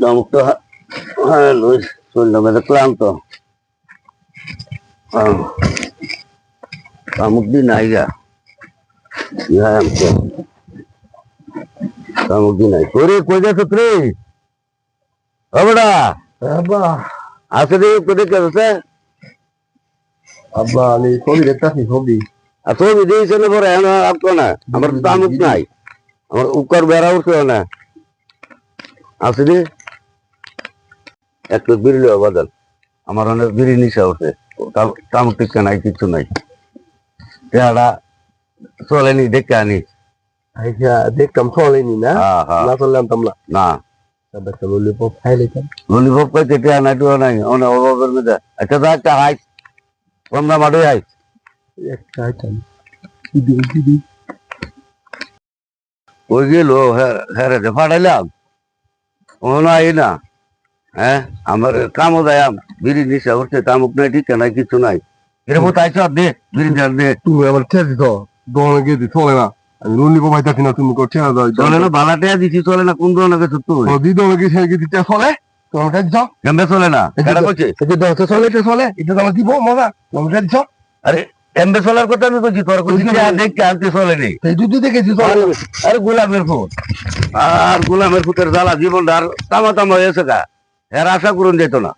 Damok to ha. Ah, Luis, sulla me ক্লান্ত Ah. Din ay ga. Yan ko. Damok din ay. Kore, কই যাচ্ছ রে আবড়া আব্বা আছে রে কোথায় গেছে আব্বা আমি ছবি দেখতেছি ছবি। আর তো দিয়েছে না পরে এখন না। আমার তো তামুক নাই। আমার উপকার বেড়া উঠছে না। আছে রে একটু বিড়ি লওয়া আমার অনেক বিড়ি নিশা উঠছে। তাম- তামুক টিকা নাই কিছু নাই। পেয়ারা চলেনি দেখে আনি। আইসা দেখতাম চলেনি না? হ্যাঁ হ্যাঁ। না চললে আনতাম না? না। ললিপপ খাই ললিপপ কই কেটে আনা টুয়া নাই। অনেক অভাবের মধ্যে। একটা তো একটা দিদি দিদি ওই গেল? হ্যাঁ রে ফাটাইলাম ও না এই না। হ্যাঁ আমার কামও দেয় বিড়ি নিশা তামুক নাই ঠিক নাই কিছু নাই। এরকম তাই চল দে বিড়ি দে। তুমি আমার ঠেয়া দিত দোকানে গিয়ে দিই চলে না। আমি আইতাছি না তুমি ঠেয়া দাও। চলে না বালাটা দিছি চলে না কোন ধরনের কিছু তুই? দি দোকানে দিতে চলে? তোমার ঠেয়া দিছ? কেমনে চলে না কেডা কইছে এই যে দশটা চলে এটা চলে এটা তোমার দিব মজা তোমার ঠেয়া দিছ? আরে এমবে চলার কথা আমি কইছি তোর কইছি যে দেখ কে আনতে চলে নেই সেই দুধ দেখেছি চলে। আরে গোলামের ফুট আর গোলামের ফুটের জ্বালা জীবনটা আর তামা তামা হয়েছে গা। এর আশা করুন যেত না।